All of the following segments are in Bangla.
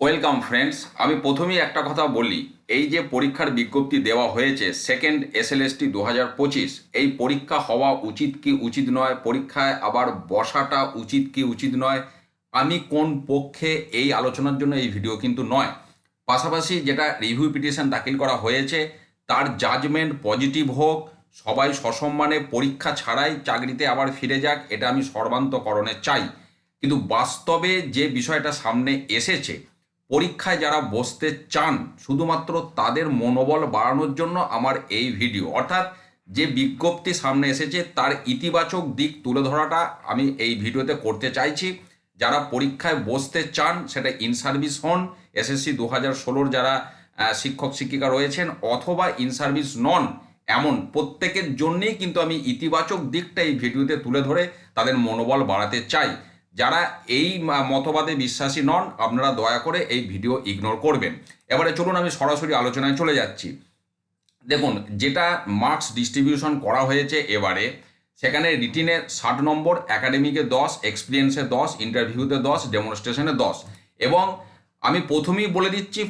ওয়েলকাম ফ্রেন্ডস আমি প্রথমেই একটা কথা বলি। এই যে পরীক্ষার বিজ্ঞপ্তি দেওয়া হয়েছে সেকেন্ড এসএলএসটি দু হাজার পঁচিশ, এই পরীক্ষা হওয়া উচিত কি উচিত নয়? পরীক্ষায় আবার বসাটা উচিত কি উচিত নয়? আমি কোন পক্ষে এই আলোচনার জন্য এই ভিডিও কিন্তু নয়। পাশাপাশি যেটা রিভিউ পিটিশন দাখিল করা হয়েছে, তার জাজমেন্ট পজিটিভ হোক, সবাই সসম্মানে পরীক্ষা ছাড়াই চাকরিতে আবার ফিরে যাক, এটা আমি সর্বান্তকরণে চাই। কিন্তু বাস্তবে যে বিষয়টা সামনে এসেছে পরীক্ষায় যারা বসতে চান, শুধুমাত্র তাদের মনোবল বাড়ানোর জন্য আমার এই ভিডিও। অর্থাৎ যে বিজ্ঞপ্তি সামনে এসেছে, তার ইতিবাচক দিক তুলে ধরাটা আমি এই ভিডিওতে করতে চাইছি। যারা পরীক্ষায় বসতে চান, সেটা ইন সার্ভিস হন এসএসসি দু হাজার ষোলোর যারা শিক্ষক শিক্ষিকা রয়েছেন, অথবা ইন সার্ভিস নন, এমন প্রত্যেকের জন্যেই কিন্তু আমি ইতিবাচক দিকটা এই ভিডিওতে তুলে ধরে তাদের মনোবল বাড়াতে চাই। যারা এই মতবাদে বিশ্বাসী নন, আপনারা দয়া করে এই ভিডিও ইগনোর করবেন। এবারে চলুন আমি সরাসরি আলোচনায় চলে যাচ্ছি। দেখুন, যেটা মার্কস ডিস্ট্রিবিউশন করা হয়েছে এবারে, সেখানে রিটিনে ষাট নম্বর একাডেমিকে দশ এক্সপিরিয়েন্সে দশ ইন্টারভিউতে দশ ডেমনস্ট্রেশনে দশ। এবং আমি প্রথমেই বলে দিচ্ছি,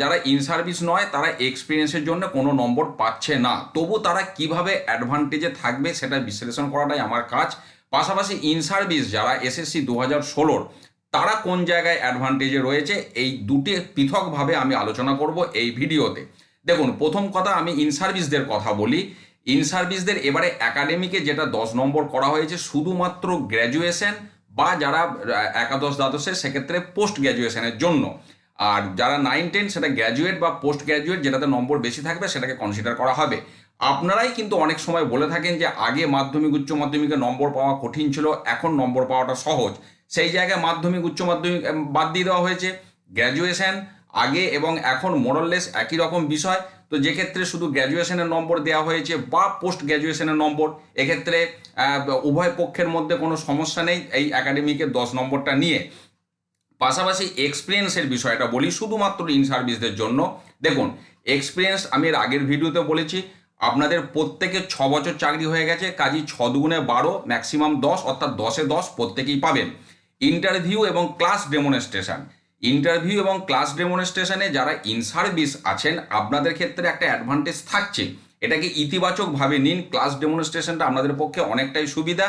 যারা ইন সার্ভিস নয়, তারা এক্সপিরিয়েন্সের জন্য কোনো নম্বর পাচ্ছে না। তবু তারা কীভাবে অ্যাডভান্টেজে থাকবে, সেটা বিশ্লেষণ করাটাই আমার কাজ। পাশাপাশি ইন সার্ভিস যারা এসএসসি দু হাজার ষোলোর, তারা কোন জায়গায় অ্যাডভান্টেজে রয়েছে? এই দুটি পৃথকভাবে আমি আলোচনা করব এই ভিডিওতে। দেখুন, প্রথম কথা আমি ইন সার্ভিসদের কথা বলি। ইন সার্ভিসদের এবারে একাডেমিকে যেটা দশ নম্বর করা হয়েছে, শুধুমাত্র গ্র্যাজুয়েশন বা যারা একাদশ দ্বাদশে সেক্ষেত্রে পোস্ট গ্র্যাজুয়েশনের জন্য। আর যারা নাইন টেন সেটা গ্র্যাজুয়েট বা পোস্ট গ্র্যাজুয়েট যেটাতে নম্বর বেশি থাকবে, সেটাকে কনসিডার করা হবে। আপনারাই কিন্তু অনেক সময় বলে থাকেন যে আগে মাধ্যমিক, উচ্চ মাধ্যমিকে নম্বর পাওয়া কঠিন ছিল, এখন নম্বর পাওয়াটা সহজ। সেই জায়গায় মাধ্যমিক, উচ্চ মাধ্যমিক বাদ দিয়ে দেওয়া হয়েছে। গ্র্যাজুয়েশন, আগে এবং এখন মোরাললেস একই রকম বিষয়। তো যে ক্ষেত্রে শুধু গ্র্যাজুয়েশনের নম্বর দেওয়া হয়েছে বা পোস্ট গ্র্যাজুয়েশনের নম্বর, এক্ষেত্রে উভয় পক্ষের মধ্যে কোনো সমস্যা নেই এই একাডেমিকের দশ নম্বরটা নিয়ে। পাশাপাশি এক্সপিরিয়েন্সের বিষয়টা বলি, শুধুমাত্র ইন সার্ভিসদের জন্য। দেখুন এক্সপিরিয়েন্স আমি এর আগের ভিডিওতে বলেছি আপনাদের প্রত্যেকের ছ বছর চাকরি হয়ে গেছে কাজী ছ দুগুণে বারো ম্যাক্সিমাম দশ, অর্থাৎ দশে দশ প্রত্যেকেই পাবেন। ইন্টারভিউ এবং ক্লাস ডেমনস্ট্রেশন ইন্টারভিউ এবং ক্লাস ডেমনস্ট্রেশনে যারা ইন সার্ভিস আছেন, আপনাদের ক্ষেত্রে একটা অ্যাডভান্টেজ থাকছে। এটাকে ইতিবাচকভাবে নিন ক্লাস ডেমনস্ট্রেশনটা আপনাদের পক্ষে অনেকটাই সুবিধা।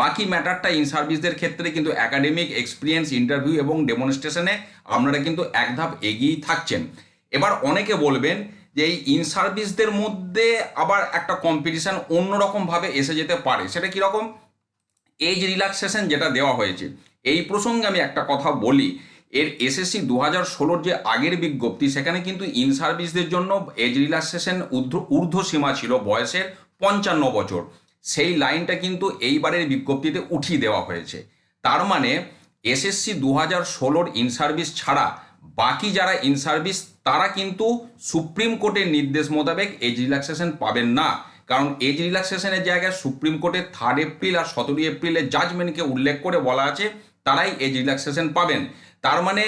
বাকি ম্যাটারটা ইন সার্ভিসদের ক্ষেত্রে কিন্তু একাডেমিক এক্সপিরিয়েন্স ইন্টারভিউ এবং ডেমনস্ট্রেশনে আপনারা কিন্তু এক ধাপ এগিয়েই থাকছেন। এবার অনেকে বলবেন যে এই ইন সার্ভিসদের মধ্যে আবার একটা কম্পিটিশন অন্যরকমভাবে এসে যেতে পারে। সেটা কীরকম? এজ রিল্যাক্সেশন যেটা দেওয়া হয়েছে। এই প্রসঙ্গে আমি একটা কথা বলি। এর এসএসসি দু হাজার ষোলোর যে আগের বিজ্ঞপ্তি, সেখানে কিন্তু ইন সার্ভিসদের জন্য এজ রিল্যাক্সেশন ঊর্ধ্ব সীমা ছিল বয়সের পঞ্চান্ন বছর। সেই লাইনটা কিন্তু এইবারের বিজ্ঞপ্তিতে উঠিয়ে দেওয়া হয়েছে। তার মানে এসএসসি দু হাজার ষোলোর ইন সার্ভিস ছাড়া বাকি যারা ইন সার্ভিস তারা কিন্তু সুপ্রিম কোর্টের নির্দেশ মোতাবেক এজ রিল্যাক্সেশন পাবেন না। কারণ এজ রিল্যাক্সেশনের জায়গায় সুপ্রিম কোর্টের থার্ড এপ্রিল আর সতেরোই এপ্রিলের জাজমেন্টকে উল্লেখ করে বলা আছে, তারাই এজ রিল্যাক্সেশন পাবেন। তার মানে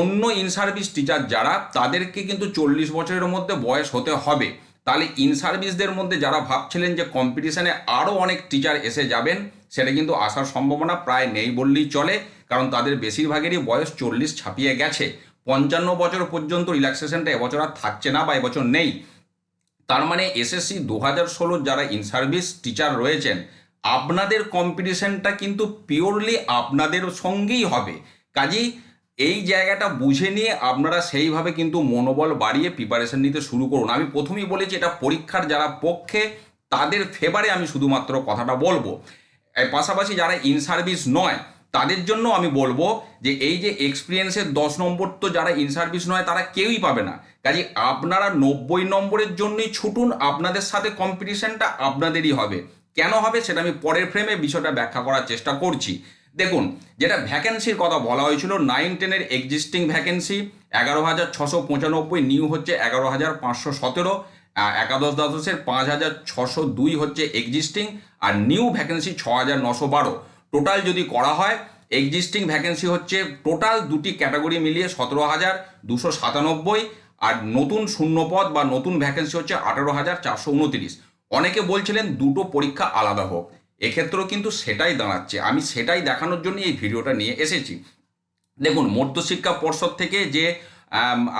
অন্য ইন সার্ভিস টিচার যারা, তাদেরকে কিন্তু চল্লিশ বছরের মধ্যে বয়স হতে হবে। তাহলে ইন সার্ভিসদের মধ্যে যারা ভাবছিলেন যে কম্পিটিশনে আরও অনেক টিচার এসে যাবেন, সেটা কিন্তু আসার সম্ভাবনা প্রায় নেই বললেই চলে। কারণ তাদের বেশিরভাগেরই বয়স চল্লিশ ছাপিয়ে গেছে। পঞ্চান্ন বছর পর্যন্ত রিল্যাক্সেশনটা এবছর আর থাকছে না বা এবছর নেই। তার মানে এসএসসি দু হাজার ষোলোর যারা ইন সার্ভিস টিচার রয়েছেন, আপনাদের কম্পিটিশনটা কিন্তু পিওরলি আপনাদের সঙ্গেই হবে। কাজেই এই জায়গাটা বুঝে নিয়ে আপনারা সেইভাবে কিন্তু মনোবল বাড়িয়ে প্রিপারেশন নিতে শুরু করুন। আমি প্রথমেই বলেছি, এটা পরীক্ষার যারা পক্ষে, তাদের ফেভারে আমি শুধুমাত্র কথাটা বলব। পাশাপাশি যারা ইন সার্ভিস নয় তাদের জন্য আমি বলব যে এই যে এক্সপিরিয়েন্সের দশ নম্বর তো যারা ইন সার্ভিস নয়, তারা কেউই পাবে না। কাজে আপনারা নব্বই নম্বরের জন্যই ছুটুন, আপনাদের সাথে কম্পিটিশনটা আপনাদেরই হবে। কেন হবে সেটা আমি পরের ফ্রেমে বিষয়টা ব্যাখ্যা করার চেষ্টা করছি। দেখুন, যেটা ভ্যাকেন্সির কথা বলা হয়েছিল নাইন টেনের এক্সিস্টিং ভ্যাকেন্সি এগারো হাজার ছশো পঁচানব্বই নিউ হচ্ছে এগারো হাজার পাঁচশো সতেরো একাদশ দ্বাদশের পাঁচ হাজার ছশো দুই হচ্ছে এক্সিস্টিং আর নিউ ভ্যাকেন্সি ছ হাজার নশো বারো। টোটাল যদি করা হয় এক্সিস্টিং ভ্যাকেন্সি হচ্ছে টোটাল দুটি ক্যাটাগরি মিলিয়ে সতেরো হাজার দুশো সাতানব্বই, আর নতুন শূন্যপদ বা নতুন ভ্যাকেন্সি হচ্ছে আঠারো হাজার চারশো উনত্রিশ। অনেকে বলছিলেন দুটো পরীক্ষা আলাদা হোক, এক্ষেত্রেও কিন্তু সেটাই দাঁড়াচ্ছে। আমি সেটাই দেখানোর জন্য এই ভিডিওটা নিয়ে এসেছি। দেখুন, মধ্যশিক্ষা পর্ষদ থেকে যে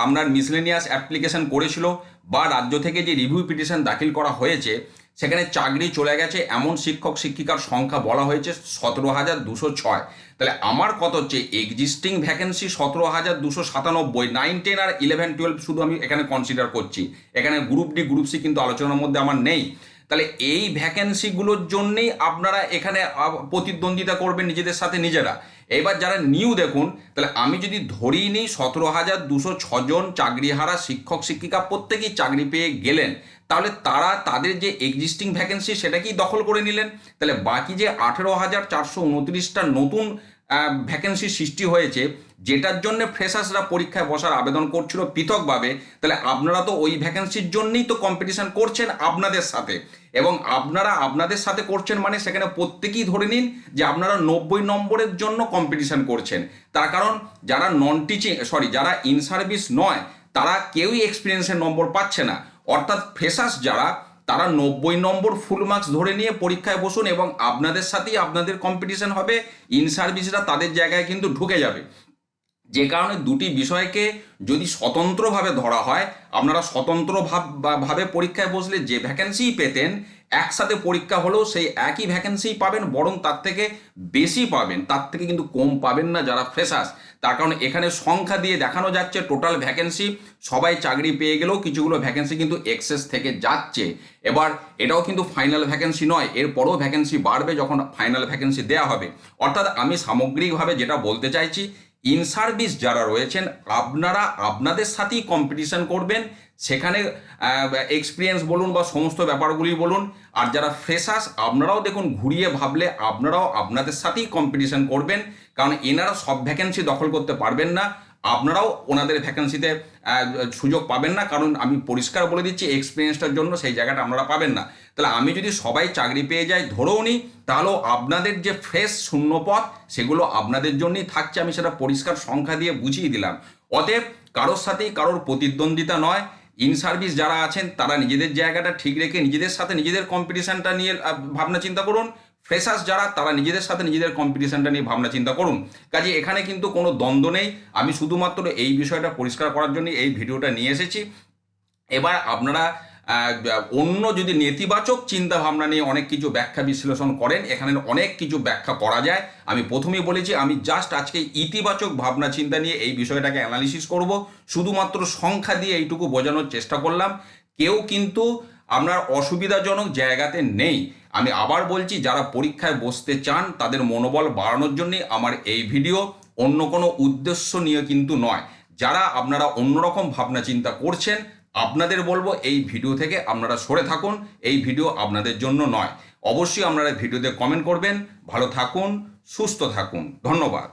আপনার মিসলেনিয়াস অ্যাপ্লিকেশন করেছিল বা রাজ্য থেকে যে রিভিউ পিটিশন দাখিল করা হয়েছে সেখানে চাকরি চলে গেছে, এমন শিক্ষক শিক্ষিকার সংখ্যা বলা হয়েছে সতেরো হাজার দুশো ছয়। তাহলে আমার কত হচ্ছে? এক্সিস্টিং ভ্যাকেন্সি সতেরো হাজার দুশো সাতানব্বই নাইন টেন আর ইলেভেন টুয়েলভ শুধু আমি এখানে কনসিডার করছি। এখানে গ্রুপ ডি গ্রুপ সি কিন্তু আলোচনার মধ্যে আমার নেই। তাহলে এই ভ্যাকেন্সিগুলোর জন্যেই আপনারা এখানে প্রতিদ্বন্দ্বিতা করবেন নিজেদের সাথে নিজেরা। এবার যারা নিউ দেখুন, তাহলে আমি যদি ধরি নিই সতেরো হাজার দুশো ছজন চাকরিহারা শিক্ষক শিক্ষিকা প্রত্যেকেই চাকরি পেয়ে গেলেন তাহলে তারা তাদের যে এক্সিস্টিং ভ্যাকেন্সি সেটাকেই দখল করে নিলেন। তাহলে বাকি যে আঠেরো হাজার চারশো উনত্রিশটা নতুন ভ্যাকেন্সি সৃষ্টি হয়েছে, যেটার জন্য ফ্রেশার্সরা পরীক্ষায় বসার আবেদন করছিল পৃথকভাবে, তাহলে আপনারা তো ওই ভ্যাকেন্সির জন্যই তো কম্পিটিশন করছেন আপনাদের সাথে। এবং আপনারা আপনাদের সাথে করছেন মানে সেখানে প্রত্যেকেই ধরে নিন যে আপনারা নব্বই নম্বরের জন্য কম্পিটিশন করছেন। তার কারণ যারা নন টিচিং সরি যারা ইন সার্ভিস নয়, তারা কেউই এক্সপিরিয়েন্সের নম্বর পাচ্ছে না। অর্থাৎ ফ্রেশার্স যারা, তারা নব্বই নম্বর ফুল মার্কস ধরে নিয়ে পরীক্ষায় বসুন এবং আপনাদের সাথেই আপনাদের কম্পিটিশন হবে। ইন সার্ভিসরা তাদের জায়গায় কিন্তু ঢুকে যাবে। যে কারণে দুটি বিষয়কে যদি স্বতন্ত্রভাবে ধরা হয়, আপনারা স্বতন্ত্র ভাবে পরীক্ষায় বসলে যে ভ্যাকেন্সিই পেতেন একসাথে পরীক্ষা হলেও সেই একই ভ্যাকেন্সিই পাবেন, বরং তার থেকে বেশি পাবেন। তার থেকে কিন্তু কম পাবেন না যারা ফ্রেশার্স তার কারণ এখানে সংখ্যা দিয়ে দেখানো যাচ্ছে টোটাল ভ্যাকেন্সি সবাই চাকরি পেয়ে গেলেও কিছুগুলো ভ্যাকেন্সি কিন্তু এক্সেস থেকে যাচ্ছে। এবার এটাও কিন্তু ফাইনাল ভ্যাকেন্সি নয়, এরপরও ভ্যাকেন্সি বাড়বে যখন ফাইনাল ভ্যাকেন্সি দেওয়া হবে। অর্থাৎ আমি সামগ্রিকভাবে যেটা বলতে চাইছি ইন সার্ভিস যারা রয়েছেন, আপনারা আপনাদের সাথেই কম্পিটিশন করবেন সেখানে এক্সপিরিয়েন্স বলুন বা সমস্ত ব্যাপারগুলি বলুন। আর যারা ফ্রেশার্স আপনারাও দেখুন, ঘুরিয়ে ভাবলে আপনারাও আপনাদের সাথেই কম্পিটিশন করবেন। কারণ এনারা সব ভ্যাকেন্সি দখল করতে পারবেন না। আপনারাও ওনাদের ভ্যাকেন্সিতে সুযোগ পাবেন না। কারণ আমি পরিষ্কার বলে দিচ্ছি এক্সপিরিয়েন্সটার জন্য সেই জায়গাটা আপনারা পাবেন না। তাহলে আমি যদি সবাই চাকরি পেয়ে যাই, ধরেও নিই তাহলেও আপনাদের যে ফ্রেশ শূন্যপদ সেগুলো আপনাদের জন্যই থাকছে। আমি সেটা পরিষ্কার সংখ্যা দিয়ে বুঝিয়ে দিলাম। অতএব কারোর সাথেই কারোর প্রতিদ্বন্দ্বিতা নয়। ইন সার্ভিস যারা আছেন, তারা নিজেদের জায়গাটা ঠিক রেখে নিজেদের সাথে নিজেদের কম্পিটিশানটা নিয়ে ভাবনা চিন্তা করুন। ফ্রেশার্স যারা, তারা নিজেদের সাথে নিজেদের কম্পিটিশানটা নিয়ে ভাবনা চিন্তা করুন। কাজে এখানে কিন্তু কোনো দ্বন্দ্ব নেই। আমি শুধুমাত্র এই বিষয়টা পরিষ্কার করার জন্য এই ভিডিওটা নিয়ে এসেছি। এবার আপনারা অন্য যদি নেতিবাচক চিন্তা ভাবনা নিয়ে অনেক কিছু ব্যাখ্যা বিশ্লেষণ করেন, এখানে অনেক কিছু ব্যাখ্যা করা যায়। আমি প্রথমেই বলেছি, আমি জাস্ট আজকে ইতিবাচক ভাবনা চিন্তা নিয়ে এই বিষয়টাকে অ্যানালিসিস করব। শুধুমাত্র সংখ্যা দিয়ে এইটুকু বোঝানোর চেষ্টা করলাম। কেউ কিন্তু আপনার অসুবিধাজনক জায়গাতে নেই। আমি আবার বলছি, যারা পরীক্ষায় বসতে চান, তাদের মনোবল বাড়ানোর জন্যই আমার এই ভিডিও অন্য কোনো উদ্দেশ্য নিয়ে কিন্তু নয়। যারা আপনারা অন্যরকম ভাবনা চিন্তা করছেন আপনাদের বলব এই ভিডিও থেকে আপনারা সরে থাকুন, এই ভিডিও আপনাদের জন্য নয়। অবশ্যই আপনারা ভিডিওতে কমেন্ট করবেন। ভালো থাকুন, সুস্থ থাকুন। ধন্যবাদ।